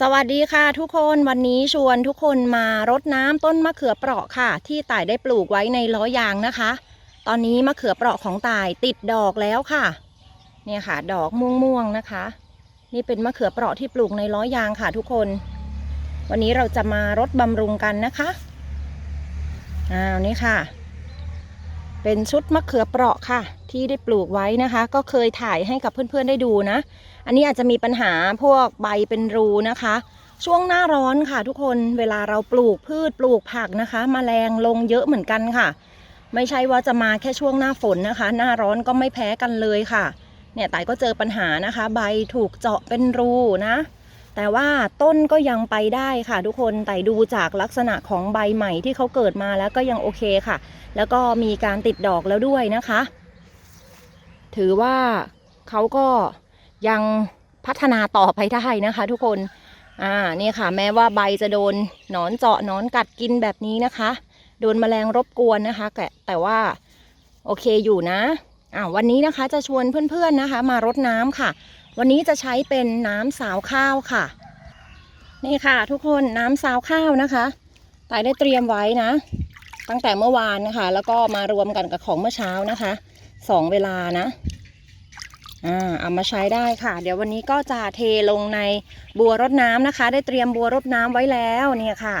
สวัสดีค่ะทุกคนวันนี้ชวนทุกคนมารดน้ำต้นมะเขือเปราะค่ะ ที่ต่ายได้ปลูกไว้ในล้อยางนะคะ ตอนนี้มะเขือเปราะของต่ายติดดอกแล้วค่ะ เนี่ยค่ะ ดอกม่วงๆนะคะ นี่เป็นมะเขือเปราะที่ปลูกในล้อยางค่ะทุกคน วันนี้เราจะมารดบำรุงกันนะคะอ้าวนี่ค่ะ เป็นชุดมะเขือเปราะค่ะ ที่ได้ปลูกไว้นะคะ ก็เคยถ่ายให้กับเพื่อนๆได้ดูนะ อันนี้อาจจะมีปัญหาพวกใบเป็นรูนะคะ ช่วงหน้าร้อนค่ะ ทุกคนเวลาเราปลูกพืชปลูกผักนะคะมแมลงลงเยอะเหมือนกันค่ะ ไม่ใช่ว่าจะมาแค่ช่วงหน้าฝนนะคะ หน้าร้อนก็ไม่แพ้กันเลยค่ะ เนี่ยไต่ก็เจอปัญหานะคะ ใบถูกเจาะเป็นรูนะ แต่ว่าต้นก็ยังไปได้ค่ะทุกคนไต่ดูจากลักษณะของใบใหม่ที่เขาเกิดมาแล้วก็ยังโอเคค่ะ แล้วก็มีการติดดอกแล้วด้วยนะคะ ถือว่าเขาก็ยังพัฒนาต่อไปได้นะคะ ทุกคนอ่านี่ค่ะ แม้ว่าใบจะโดนหนอนเจาะหนอนกัดกินแบบนี้นะคะ โดนแมลงรบกวนนะคะแต่แต่ว่าโอเคอยู่นะอ่าวันนี้นะคะจะชวนเพื่อนๆนะคะ มารดน้ำค่ะ วันนี้จะใช้เป็นน้ำสาวข้าวค่ะ นี่ค่ะ ทุกคนน้ำสาวข้าวนะคะตายได้เตรียมไว้นะ ตั้งแต่เมื่อวานนะคะ แล้วก็มารวมกันกับของเมื่อเช้านะคะสองเวลานะอ่าเอามาใช้ได้ค่ะ เดี๋ยววันนี้ก็จะเทลงในบัวรดน้ำนะคะ ได้เตรียมบัวรดน้ำไว้แล้วเนี่ยค่ะ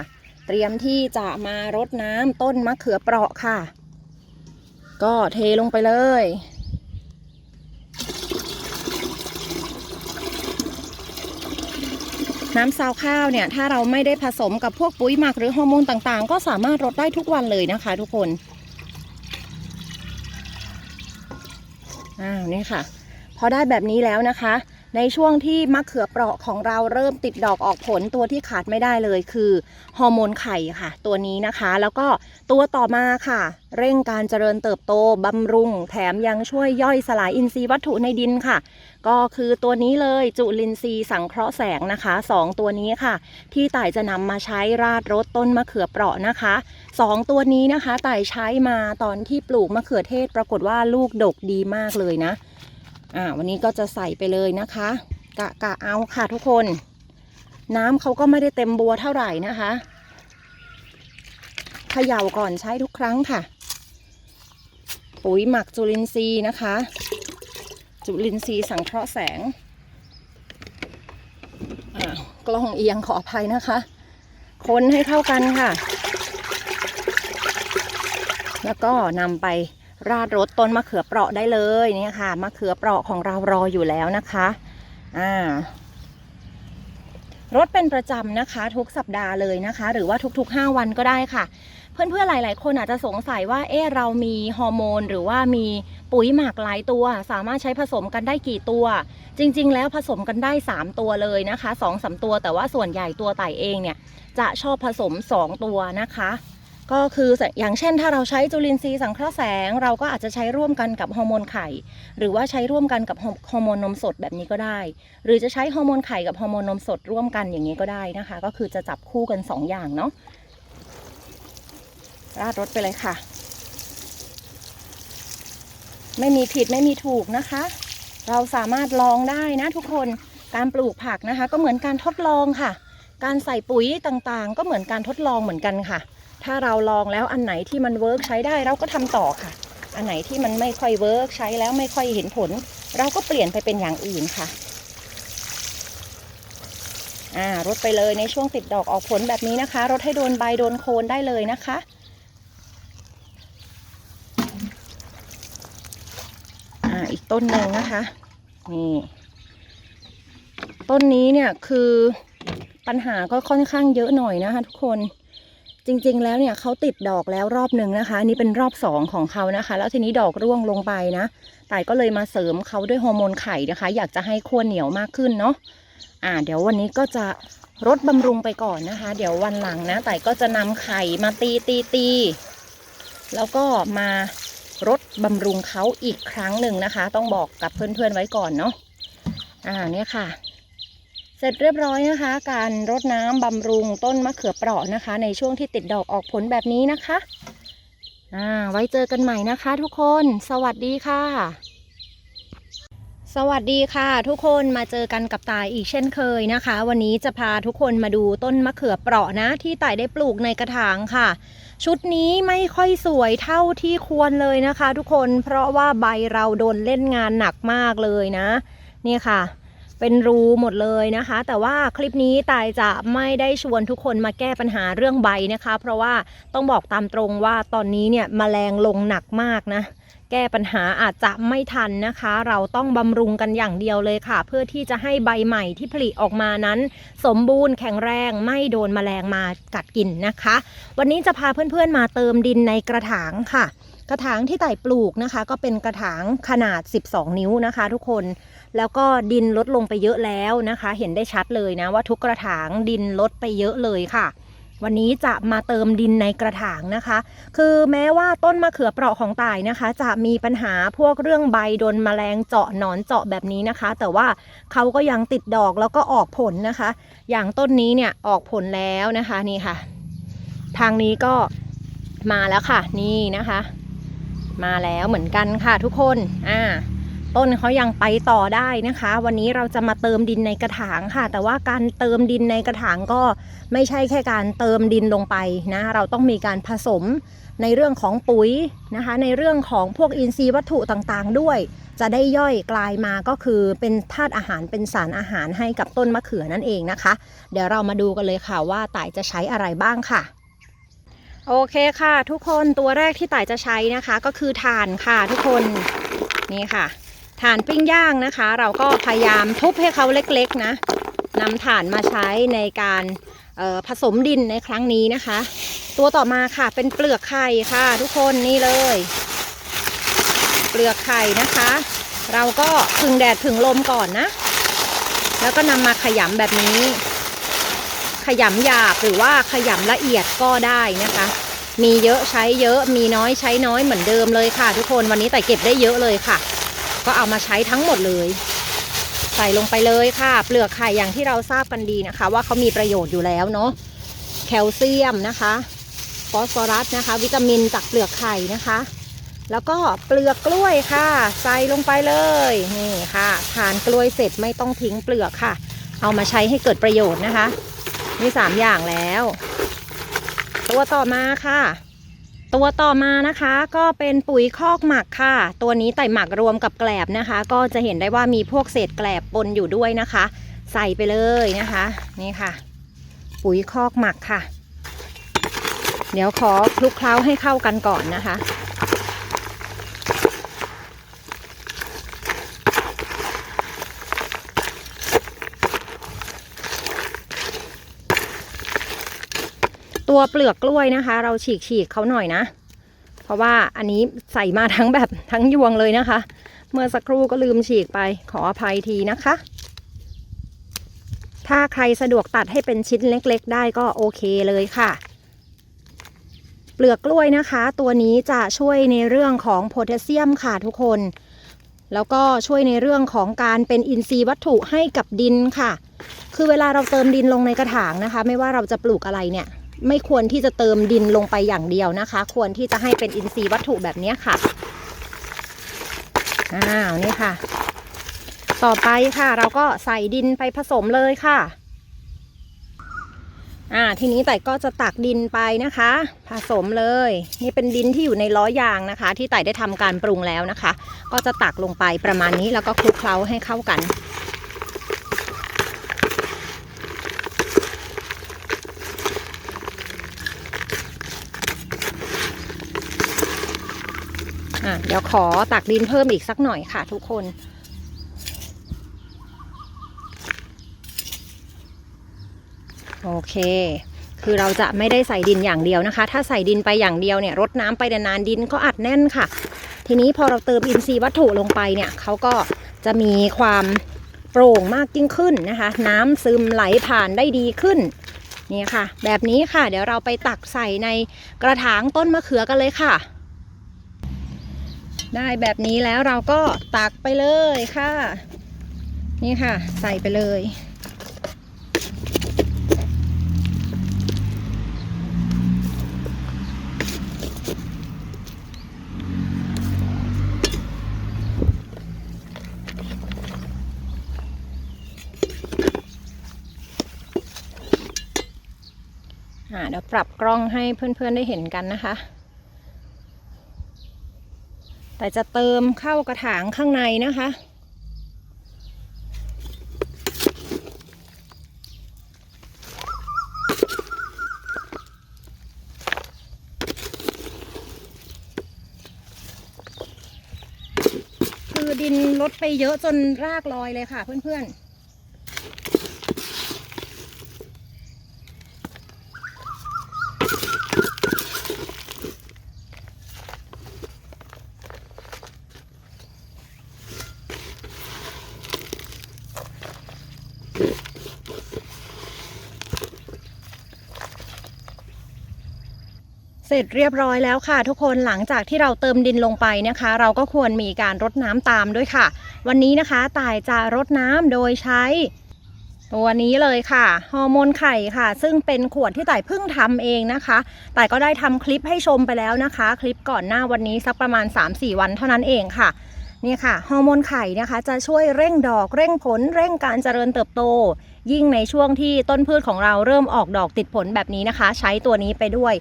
เตรียมที่จะมารดน้ำต้นมะเขือเปราะค่ะ ก็เทลงไปเลย น้ำซาวข้าวเนี่ยถ้าเราไม่ได้ผสมกับพวกปุ๋ยหมักหรือฮอร์โมนต่างๆ ก็สามารถลดได้ทุกวันเลยนะคะ ทุกคนอ้าวนี่ค่ะ พอได้แบบนี้แล้วนะคะ ในช่วงที่มะเขือเปราะของเราเริ่มติดดอกออกผลตัวที่ขาดไม่ได้เลยคือฮอร์โมนไข่ค่ะ ตัวนี้นะคะ แล้วก็ตัวต่อมาค่ะ เร่งการเจริญเติบโตบำรุง แถมยังช่วยย่อยสลายอินทรีย์วัตถุในดินค่ะ ก็คือตัวนี้เลยจุลินทรีย์สังเคราะห์แสงนะคะสองตัวนี้ค่ะ ที่ต่ายจะนำมาใช้ราดรดต้นมะเขือเปราะนะคะสองตัวนี้นะคะต่ายใช้มาตอนที่ปลูกมะเขือเทศปรากฏว่าลูกดกดีมากเลยนะ อ่าวันนี้ก็จะใส่ไปเลยนะคะ กะกะเอาค่ะทุกคน น้ำเขาก็ไม่ได้เต็มบัวเท่าไหร่นะคะเขย่าก่อนใช้ทุกครั้งค่ะ ปุ๋ยหมักจุลินทรีย์นะคะ จุลินทรีย์สังเคราะห์แสงกล้องเอียงขออภัยนะคะ คนให้เข้ากันค่ะ แล้วก็นำไป ราดรถต้นมะเขือเปราะได้เลยเนี่ยค่ะมะเขือเปราะของเรารออยู่แล้วนะคะอ่ารถเป็นประจำนะคะ ทุกสัปดาห์เลยนะคะ หรือว่าทุกๆ 5 วันก็ได้ค่ะ เพื่อนๆหลาย ๆ คนอาจจะสงสัยว่าเอ๊ะเรามีฮอร์โมน หรือว่ามีปุ๋ยหมักหลายตัว สามารถใช้ผสมกันได้กี่ตัว จริง ๆ แล้วผสมกันได้ 3 ตัวเลยนะคะ2อสตัวแต่ว่าส่วนใหญ่ตัวไต่เองเนี่ยจะชอบผสม 2 ตัวนะคะ ก็คืออย่างเช่นถ้าเราใช้จุลินทรีย์สังเคราะห์แสง เราก็อาจจะใช้ร่วมกันกับฮอร์โมนไข่ หรือว่าใช้ร่วมกันกับฮอร์โมนนมสดแบบนี้ก็ได้ หรือจะใช้ฮอร์โมนไข่กับฮอร์โมนนมสดร่วมกันอย่างนี้ก็ได้นะคะ ก็คือจะจับคู่กัน 2 อย่างเนาะราดรถไปเลยค่ะ ไม่มีผิดไม่มีถูกนะคะ เราสามารถลองได้นะทุกคนการปลูกผักนะคะ ก็เหมือนการทดลองค่ะ การใส่ปุ๋ยต่างๆ ก็เหมือนการทดลองเหมือนกันค่ะ ถ้าเราลองแล้วอันไหนที่มันเวิร์กใช้ได้เราก็ทำต่อค่ะ อันไหนที่มันไม่ค่อยเวิร์กใช้แล้วไม่ค่อยเห็นผล เราก็เปลี่ยนไปเป็นอย่างอื่นค่ะอ่ารดไปเลยในช่วงติดดอกออกผลแบบนี้นะคะรดให้โดนใบโดนโคนได้เลยนะคะอ่าอีกต้นหนึ่งนะคะนี่ต้นนี้เนี่ยคือปัญหาก็ค่อนข้างเยอะหน่อยนะคะทุกคน จริงๆ แล้วเนี่ยเขาติดดอกแล้วรอบหนึ่งนะคะอันนี้เป็นรอบสองของเขานะคะ แล้วทีนี้ดอกร่วงลงไปนะต่ายก็เลยมาเสริมเขาด้วยฮอร์โมนไข่นะคะ อยากจะให้ขั้วเหนียวมากขึ้นเนาะอ่า เดี๋ยววันนี้ก็จะรดบำรุงไปก่อนนะคะ เดี๋ยววันหลังนะต่ายก็จะนำไข่มาตีตีตีแล้วก็มารดบำรุงเขาอีกครั้งหนึ่งนะคะ ต้องบอกกับเพื่อนๆไว้ก่อนเนาะอ่าเนี่ยค่ะ เสร็จเรียบร้อยนะคะ การรดน้ำบำรุงต้นมะเขือเปราะนะคะ ในช่วงที่ติดดอกออกผลแบบนี้นะคะอ่าไว้เจอกันใหม่นะคะทุกคน สวัสดีค่ะ สวัสดีค่ะ ทุกคนมาเจอกันกับตายอีกเช่นเคยนะคะ วันนี้จะพาทุกคนมาดูต้นมะเขือเปราะนะ ที่ตายได้ปลูกในกระถางค่ะ ชุดนี้ไม่ค่อยสวยเท่าที่ควรเลยนะคะ ทุกคนเพราะว่าใบเราโดนเล่นงานหนักมากเลยนะ นี่ค่ะ เป็นรูหมดเลยนะคะ แต่ว่าคลิปนี้ตายจะไม่ได้ชวนทุกคนมาแก้ปัญหาเรื่องใบนะคะ เพราะว่าต้องบอกตามตรงว่าตอนนี้เนี่ยมแมลงลงหนักมากนะแก้ปัญหาอาจจะไม่ทันนะคะ เราต้องบำรุงกันอย่างเดียวเลยค่ะ เพื่อที่จะให้ใบใหม่ที่ผลิออกมานั้น สมบูรณ์แข็งแรงไม่โดนแมลงมากัดกินนะคะ วันนี้จะพาเพื่อนๆมาเติมดินในกระถางค่ะ กระถางที่ไต่ปลูกนะคะ ก็เป็นกระถางขนาด 12 นิ้วนะคะ ทุกคนแล้วก็ดินลดลงไปเยอะแล้วนะคะ เห็นได้ชัดเลยนะว่าทุกกระถางดินลดไปเยอะเลยค่ะ วันนี้จะมาเติมดินในกระถางนะคะ คือแม้ว่าต้นมะเขือเปราะของต่ายนะคะ จะมีปัญหาพวกเรื่องใบโดนแมลงเจาะหนอนเจาะแบบนี้นะคะ แต่ว่าเขาก็ยังติดดอกแล้วก็ออกผลนะคะ อย่างต้นนี้เนี่ยออกผลแล้วนะคะนี่ค่ะ ทางนี้ก็มาแล้วค่ะ นี่นะคะ มาแล้วเหมือนกันค่ะทุกคนอ่าต้นเขายังไปต่อได้นะคะ วันนี้เราจะมาเติมดินในกระถางค่ะ แต่ว่าการเติมดินในกระถางก็ไม่ใช่แค่การเติมดินลงไปนะ เราต้องมีการผสมในเรื่องของปุ๋ยนะคะ ในเรื่องของพวกอินทรีย์วัตถุต่างๆ ด้วย จะได้ย่อยกลายมาก็คือเป็นธาตุอาหารเป็นสารอาหารให้กับต้นมะเขือนั่นเองนะคะ เดี๋ยวเรามาดูกันเลยค่ะว่าต่ายจะใช้อะไรบ้างค่ะ โอเคค่ะทุกคนตัวแรกที่ต่ายจะใช้นะคะก็คือถ่านค่ะทุกคนนี่ค่ะถ่านปิ้งย่างนะคะ เราก็พยายามทุบให้เขาเล็กๆนะนำถ่านมาใช้ในการผสมดินในครั้งนี้นะคะ ตัวต่อมาค่ะเป็นเปลือกไข่ค่ะ ทุกคนนี่เลย เปลือกไข่นะคะ เราก็พึ่งแดดพึ่งลมก่อนนะ แล้วก็นำมาขยำแบบนี้ ขยำหยาบหรือว่าขยำละเอียดก็ได้นะคะ มีเยอะใช้เยอะมีน้อยใช้น้อยเหมือนเดิมเลยค่ะ ทุกคนวันนี้แต่เก็บได้เยอะเลยค่ะ ก็เอามาใช้ทั้งหมดเลย ใส่ลงไปเลยค่ะ เปลือกไข่อย่างที่เราทราบกันดีนะคะ ว่าเขามีประโยชน์อยู่แล้วเนาะแคลเซียมนะคะฟอสฟอรัสนะคะ วิตามินจากเปลือกไข่นะคะ แล้วก็เปลือกกล้วยค่ะ ใส่ลงไปเลยนี่ค่ะทานกล้วยเสร็จไม่ต้องทิ้งเปลือกค่ะ เอามาใช้ให้เกิดประโยชน์นะคะ มีสามอย่างแล้ว ตัวต่อมาค่ะ ตัวต่อมานะคะ ก็เป็นปุ๋ยคอกหมักค่ะ ตัวนี้ไต่หมักรวมกับแกลบนะคะ ก็จะเห็นได้ว่ามีพวกเศษแกลบปนอยู่ด้วยนะคะ ใส่ไปเลยนะคะ นี่ค่ะ ปุ๋ยคอกหมักค่ะ เดี๋ยวขอคลุกเคล้าให้เข้ากันก่อนนะคะ ตัวเปลือกกล้วยนะคะ เราฉีกฉีกเขาหน่อยนะ เพราะว่าอันนี้ใส่มาทั้งแบบทั้งยวงเลยนะคะ เมื่อสักครู่ก็ลืมฉีกไปขออภัยทีนะคะ ถ้าใครสะดวกตัดให้เป็นชิ้นเล็ก ๆ ได้ก็โอเคเลยค่ะ เปลือกกล้วยนะคะ ตัวนี้จะช่วยในเรื่องของโพแทสเซียมค่ะทุกคน แล้วก็ช่วยในเรื่องของการเป็นอินทรีย์วัตถุให้กับดินค่ะคือเวลาเราเติมดินลงในกระถางนะคะ ไม่ว่าเราจะปลูกอะไรเนี่ย ไม่ควรที่จะเติมดินลงไปอย่างเดียวนะคะ ควรที่จะให้เป็นอินทรีย์วัตถุแบบนี้ค่ะอ้าวนี่ค่ะ ต่อไปค่ะ เราก็ใส่ดินไปผสมเลยค่ะอ่าทีนี้แต่ก็จะตักดินไปนะคะ ผสมเลย นี่เป็นดินที่อยู่ในล้อยางนะคะ ที่ไต่ได้ทำการปรุงแล้วนะคะ ก็จะตักลงไปประมาณนี้แล้วก็คลุกเคล้าให้เข้ากัน อะเดี๋ยวขอตักดินเพิ่มอีกสักหน่อยค่ะทุกคนโอเค คือเราจะไม่ได้ใส่ดินอย่างเดียวนะคะ ถ้าใส่ดินไปอย่างเดียวเนี่ยรดน้ำไปนานๆดินก็อัดแน่นค่ะ ทีนี้พอเราเติมอินทรีย์วัตถุลงไปเนี่ยเขาก็จะมีความโปร่งมากยิ่งขึ้นนะคะ น้ำซึมไหลผ่านได้ดีขึ้นนี่ค่ะ แบบนี้ค่ะ เดี๋ยวเราไปตักใส่ในกระถางต้นมะเขือกันเลยค่ะ ได้แบบนี้แล้วเราก็ตักไปเลยค่ะ นี่ค่ะ ใส่ไปเลย เดี๋ยวปรับกล้องให้เพื่อนๆได้เห็นกันนะคะ แต่จะเติมเข้ากระถางข้างในนะคะ คือดินลดไปเยอะจนรากลอยเลยค่ะเพื่อนๆ เสร็จเรียบร้อยแล้วค่ะ ทุกคนหลังจากที่เราเติมดินลงไปนะคะ เราก็ควรมีการรดน้ำตามด้วยค่ะ วันนี้นะคะต่ายจะรดน้ำโดยใช้ ตัวนี้เลยค่ะฮอร์โมนไข่ค่ะ ซึ่งเป็นขวดที่ต่ายเพิ่งทำเองนะคะต่ายก็ได้ทำคลิปให้ชมไปแล้วนะคะ คลิปก่อนหน้าวันนี้สักประมาณ 3-4 วันเท่านั้นเองค่ะนี่ค่ะฮอร์โมนไข่นะคะจะช่วยเร่งดอกเร่งผลเร่งการเจริญเติบโต ยิ่งในช่วงที่ต้นพืชของเราเริ่มออกดอกติดผลแบบนี้นะคะ ใช้ตัวนี้ไปด้วย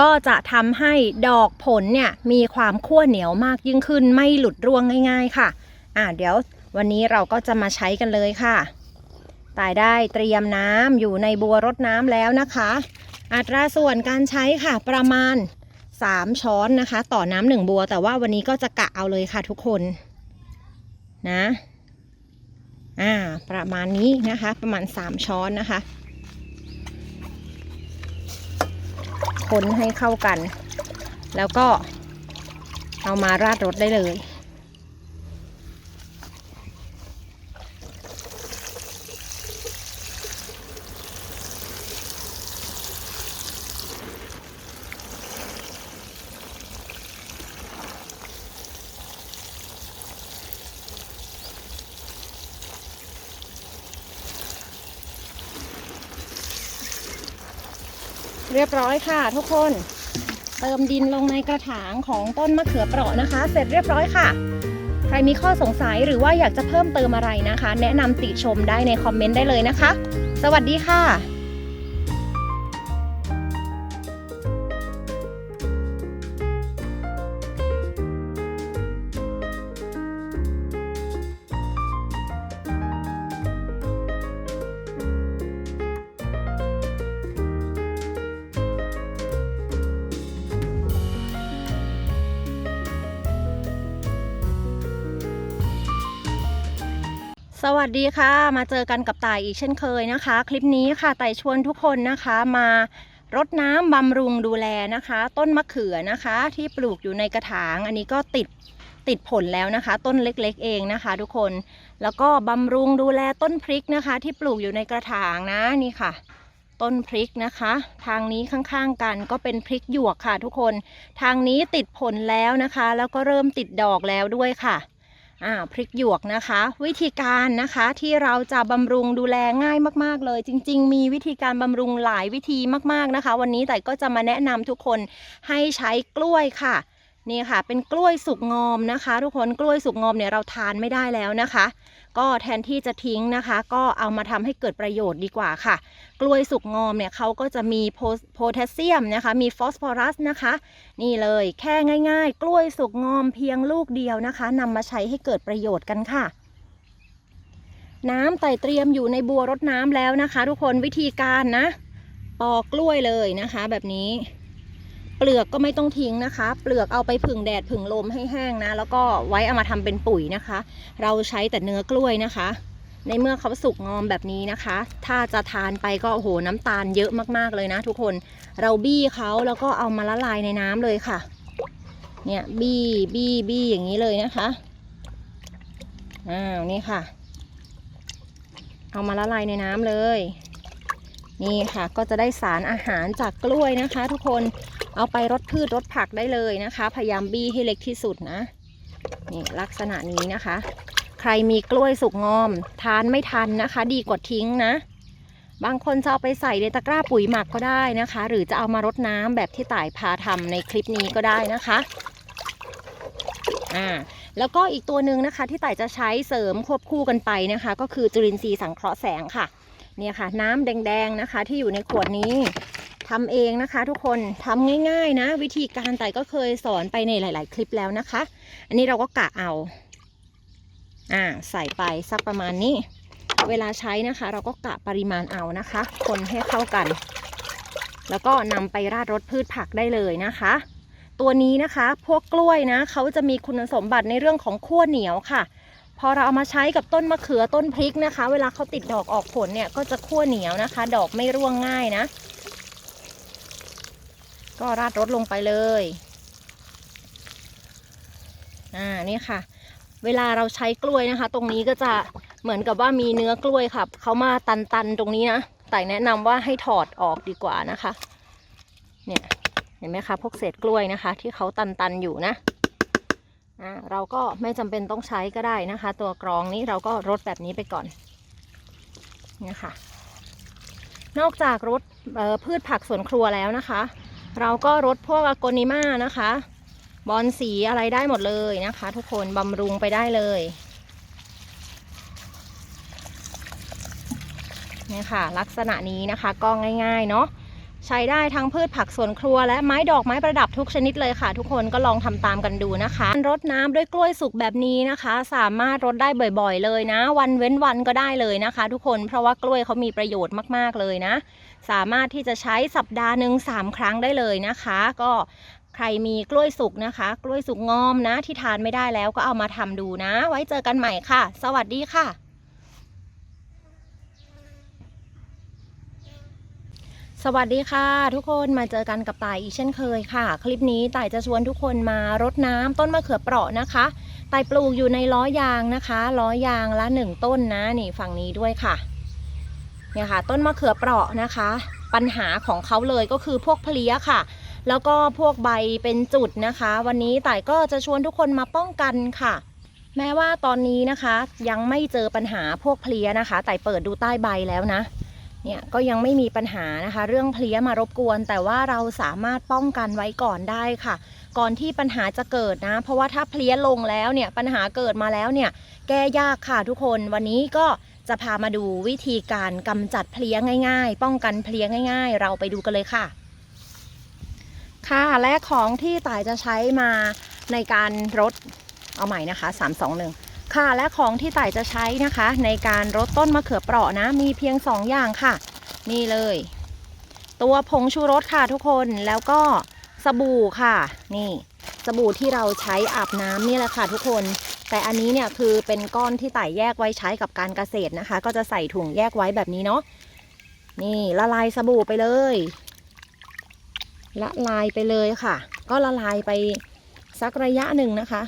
ก็จะทำให้ดอกผลเนี่ยมีความขั้วเหนียวมากยิ่งขึ้นไม่หลุดร่วงง่าย ๆ ค่ะ อ่าเดี๋ยววันนี้เราก็จะมาใช้กันเลยค่ะตายได้เตรียมน้ำอยู่ในบัวรดน้ำแล้วนะคะ อัตราส่วนการใช้ค่ะประมาณ 3 ช้อนนะคะ ต่อน้ำหนึ่งบัว แต่ว่าวันนี้ก็จะกะเอาเลยค่ะทุกคนนะอ่าประมาณนี้นะคะประมาณ 3 ช้อนนะคะ คนให้เข้ากัน แล้วก็เอามาราดรถได้เลย เรียบร้อยค่ะ ทุกคน เติมดินลงในกระถางของต้นมะเขือเปราะนะคะ เสร็จเรียบร้อยค่ะ ใครมีข้อสงสัยหรือว่าอยากจะเพิ่มเติมอะไรนะคะ แนะนำติชมได้ในคอมเมนต์ได้เลยนะคะ สวัสดีค่ะ ดีค่ะ มาเจอกันกับต่ายอีกเช่นเคยนะคะ คลิปนี้ค่ะต่ายชวนทุกคนนะคะมารดน้ำบำรุงดูแลนะคะ ต้นมะเขือนะคะ ที่ปลูกอยู่ในกระถาง อันนี้ก็ติดติดผลแล้วนะคะ ต้นเล็กๆ เองนะคะ ทุกคนแล้วก็บำรุงดูแลต้นพริกนะคะ ที่ปลูกอยู่ในกระถางนะนี่ค่ะ ต้นพริกนะคะ ทางนี้ข้างๆกันก็เป็นพริกหยวกค่ะ ทุกคน ทางนี้ติดผลแล้วนะคะ แล้วก็เริ่มติดดอกแล้วด้วยค่ะ อ่าพริกหยวกนะคะ วิธีการนะคะที่เราจะบำรุงดูแลง่ายมากๆเลย จริง ๆ มีวิธีการบำรุงหลายวิธีมากๆนะคะ วันนี้แต่ก็จะมาแนะนำทุกคนให้ใช้กล้วยค่ะ นี่ค่ะ เป็นกล้วยสุกงอมนะคะ ทุกคนกล้วยสุกงอมเนี่ยเราทานไม่ได้แล้วนะคะ ก็แทนที่จะทิ้งนะคะ ก็เอามาทำให้เกิดประโยชน์ดีกว่าค่ะ กล้วยสุกงอมเนี่ยเขาก็จะมีโพโพแทสเซียมนะคะ มีฟอสฟอรัสนะคะ นี่เลยแค่ง่าย ๆ กล้วยสุกงอมเพียงลูกเดียวนะคะนำมาใช้ให้เกิดประโยชน์กันค่ะน้ำไต่เตรียมอยู่ในบัวรดน้ำแล้วนะคะ ทุกคนวิธีการนะ ปอกกล้วยเลยนะคะ แบบนี้ เปลือกก็ไม่ต้องทิ้งนะคะ เปลือกเอาไปผึ่งแดดผึ่งลมให้แห้งนะ แล้วก็ไว้เอามาทำเป็นปุ๋ยนะคะ เราใช้แต่เนื้อกล้วยนะคะ ในเมื่อเขาสุกงอมแบบนี้นะคะ ถ้าจะทานไปก็โอ้โหน้ำตาลเยอะมากๆเลยนะ ทุกคนเราบี้เขาแล้วก็เอามาละลายในน้ำเลยค่ะ เนี่ยบี้บี้บี้อย่างนี้เลยนะคะอ้าวนี่ค่ะ เอามาละลายในน้ำเลย นี่ค่ะก็จะได้สารอาหารจากกล้วยนะคะ ทุกคน เอาไปรดพืชรดผักได้เลยนะคะ พยายามบี้ให้เล็กที่สุดนะนี่ลักษณะนี้นะคะ ใครมีกล้วยสุกงอม ทานไม่ทันนะคะ ดีกว่าทิ้งนะ บางคนจะเอาไปใส่ในตะกร้าปุ๋ยหมักก็ได้นะคะ หรือจะเอามารดน้ำแบบที่ต่ายพาทำในคลิปนี้ก็ได้นะคะอ่าแล้วก็อีกตัวหนึ่งนะคะที่ต่ายจะใช้เสริมควบคู่กันไปนะคะ ก็คือจุลินทรีย์สังเคราะห์แสงค่ะ เนี่ยค่ะ น้ำแดงๆนะคะ ที่อยู่ในขวดนี้ ทำเองนะคะทุกคนทำง่ายๆนะ วิธีการแต่ก็เคยสอนไปในหลาย ๆ คลิปแล้วนะคะ อันนี้เราก็กะเอา อ่าใส่ไปสักประมาณนี้ เวลาใช้นะคะ เราก็กะปริมาณเอานะคะ คนให้เข้ากัน แล้วก็นำไปราดรสพืชผักได้เลยนะคะ ตัวนี้นะคะพวกกล้วยนะเขาจะมีคุณสมบัติในเรื่องของขั้วเหนียวค่ะพอเราเอามาใช้กับต้นมะเขือต้นพริกนะคะ เวลาเขาติดดอกออกผลเนี่ยก็จะขั้วเหนียวนะคะ ดอกไม่ร่วงง่ายนะ ก็ราดรสลงไปเลย อ่า นี่ค่ะ เวลาเราใช้กล้วยนะคะ ตรงนี้ก็จะเหมือนกับว่ามีเนื้อกล้วยค่ะเขามาตันๆตรงนี้นะ แต่แนะนำว่าให้ถอดออกดีกว่านะคะ เนี่ย เห็นไหมคะ พวกเศษกล้วยนะคะ ที่เขาตันๆอยู่นะอ่าเราก็ไม่จำเป็นต้องใช้ก็ได้นะคะ ตัวกรองนี้เราก็รดแบบนี้ไปก่อน เนี่ยค่ะ นอกจากรดพืชผักสวนครัวแล้วนะคะ เราก็รดพวกอโกนิมานะคะ บอลสีอะไรได้หมดเลยนะคะ ทุกคนบำรุงไปได้เลยเนี่ยค่ะ ลักษณะนี้นะคะก็ง่ายๆเนาะ ใช้ได้ทั้งพืชผักสวนครัว และไม้ดอกไม้ประดับทุกชนิดเลยค่ะ ทุกคนก็ลองทำตามกันดูนะคะรดน้ำด้วยกล้วยสุกแบบนี้นะคะ สามารถรดได้บ่อยๆ เลยนะ วันเว้นวันก็ได้เลยนะคะ ทุกคนเพราะว่ากล้วยเขามีประโยชน์มากๆเลยนะ สามารถที่จะใช้สัปดาห์หนึ่งสามครั้งได้เลยนะคะ ก็ใครมีกล้วยสุกนะคะ กล้วยสุกงอมนะ ที่ทานไม่ได้แล้วก็เอามาทำดูนะ ไว้เจอกันใหม่ค่ะ สวัสดีค่ะ สวัสดีค่ะ ทุกคนมาเจอกันกับตายอีกเช่นเคยค่ะ คลิปนี้ตายจะชวนทุกคนมารดน้ำต้นมะเขือเปราะนะคะตายปลูกอยู่ในล้อยางนะคะล้อยางละหนึ่งต้นนะนี่ฝั่งนี้ด้วยค่ะเนี่ยค่ะ ต้นมะเขือเปราะนะคะ ปัญหาของเขาเลยก็คือพวกเพลี้ยค่ะ แล้วก็พวกใบเป็นจุดนะคะ วันนี้ตายก็จะชวนทุกคนมาป้องกันค่ะแม้ว่าตอนนี้นะคะยังไม่เจอปัญหาพวกเพลี้ยนะคะต่เปิดดูใต้ใบแล้วนะ เนี่ยก็ยังไม่มีปัญหานะคะ เรื่องเพลี้ยมารบกวน แต่ว่าเราสามารถป้องกันไว้ก่อนได้ค่ะ ก่อนที่ปัญหาจะเกิดนะ เพราะว่าถ้าเพลี้ยลงแล้วเนี่ยปัญหาเกิดมาแล้วเนี่ยแก้ยากค่ะทุกคนวันนี้ก็จะพามาดูวิธีการกำจัดเพลี้ยง่าย ๆ ป้องกันเพลี้ยง่าย ๆ เราไปดูกันเลยค่ะ ค่ะและของที่ต่ายจะใช้มาในการรดเอาใหม่นะคะ 3 2 1 ค่ะและของที่ต่ายจะใช้นะคะ ในการรดต้นมะเขือเปราะนะ มีเพียง 2 อย่างค่ะ นี่เลย ตัวผงชูรสค่ะทุกคนแล้วก็สบู่ค่ะ นี่ สบู่ที่เราใช้อาบน้ำนี่แหละค่ะทุกคน แต่อันนี้เนี่ยคือเป็นก้อนที่ไต่แยกไว้ใช้กับการเกษตรนะคะ ก็จะใส่ถุงแยกไว้แบบนี้เนาะนี่ละลายสบู่ไปเลย ละลายไปเลยค่ะ ก็ละลายไปสักระยะหนึ่งนะคะ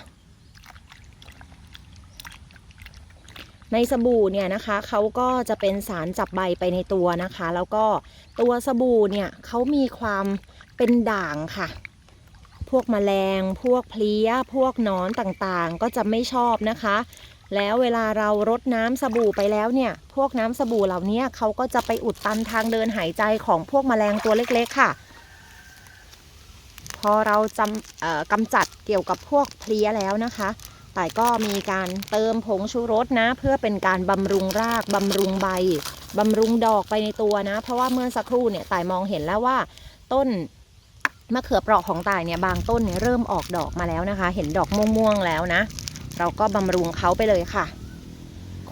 ในสบู่เนี่ยนะคะเขาก็จะเป็นสารจับใบไปในตัวนะคะ แล้วก็ตัวสบู่เนี่ยเขามีความเป็นด่างค่ะ พวกแมลง พวกเพลี้ย พวกนอนต่างๆ ก็จะไม่ชอบนะคะ แล้วเวลาเรารดน้ำสบู่ไปแล้วเนี่ย พวกน้ำสบู่เหล่านี้เขาก็จะไปอุดตันทางเดินหายใจของพวกแมลงตัวเล็กๆค่ะ พอเราจำกำจัดเกี่ยวกับพวกเพลี้ยแล้วนะคะ แต่ก็มีการเติมผงชูรสนะ เพื่อเป็นการบำรุงรากบำรุงใบบำรุงดอกไปในตัวนะ เพราะว่าเมื่อสักครู่เนี่ยต่ายมองเห็นแล้วว่าต้นมะเขือเปราะของต่ายเนี่ยบางต้นเนี่ยเริ่มออกดอกมาแล้วนะคะ เห็นดอกม่วงๆแล้วนะ เราก็บำรุงเขาไปเลยค่ะ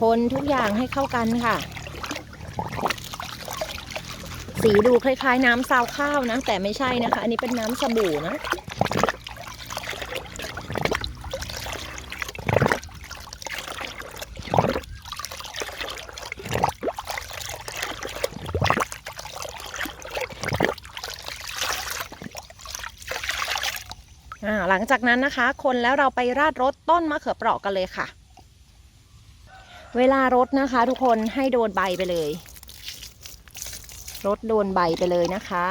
คนทุกอย่างให้เข้ากันค่ะ สีดูคล้ายๆ น้ำซาวข้าวนะ แต่ไม่ใช่นะคะ อันนี้เป็นน้ำสบู่นะ อ่าหลัง จากนั้นนะคะ คนแล้วเราไปราดรสต้นมะเขือเปราะกันเลยค่ะ เวลารดนะคะ ทุกคนให้โดนใบไปเลยรดโดนใบไปเลยนะคะ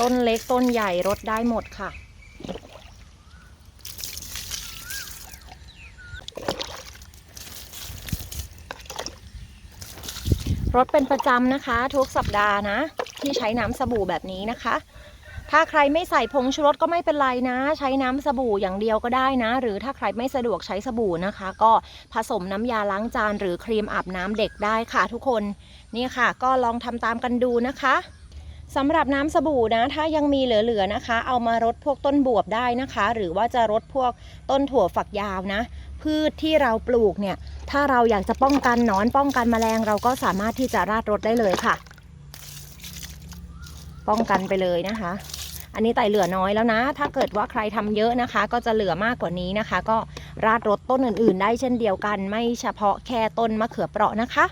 ต้นเล็กต้นใหญ่รดได้หมดค่ะรดเป็นประจำนะคะ ทุกสัปดาห์นะ ที่ใช้น้ำสบู่แบบนี้นะคะ ถ้าใครไม่ใส่ผงชูรสก็ไม่เป็นไรนะ ใช้น้ำสบู่อย่างเดียวก็ได้นะ หรือถ้าใครไม่สะดวกใช้สบู่นะคะ ก็ผสมน้ำยาล้างจาน หรือครีมอาบน้ำเด็กได้ค่ะทุกคนนี่ค่ะ ก็ลองทำตามกันดูนะคะสำหรับน้ำสบู่นะ ถ้ายังมีเหลือๆนะคะ เอามารดพวกต้นบวบได้นะคะ หรือว่าจะรดพวกต้นถั่วฝักยาวนะ พืชที่เราปลูกเนี่ย ถ้าเราอยากจะป้องกันหนอนป้องกันแมลงเราก็สามารถที่จะราดรดได้เลยค่ะ ป้องกันไปเลยนะคะ อันนี้ไต่เหลือน้อยแล้วนะ ถ้าเกิดว่าใครทำเยอะนะคะ ก็จะเหลือมากกว่านี้นะคะ ก็ราดรดต้นอื่น ๆ ได้เช่นเดียวกัน ไม่เฉพาะแค่ต้นมะเขือเปราะนะคะ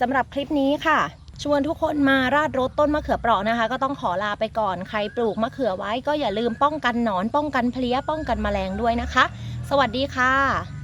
สำหรับคลิปนี้ค่ะชวนทุกคนมาราดรดต้นมะเขือเปราะนะคะ ก็ต้องขอลาไปก่อนใครปลูกมะเขือไว้ก็อย่าลืมป้องกันหนอนป้องกันเพลี้ยป้องกันแมลงด้วยนะคะ สวัสดีค่ะ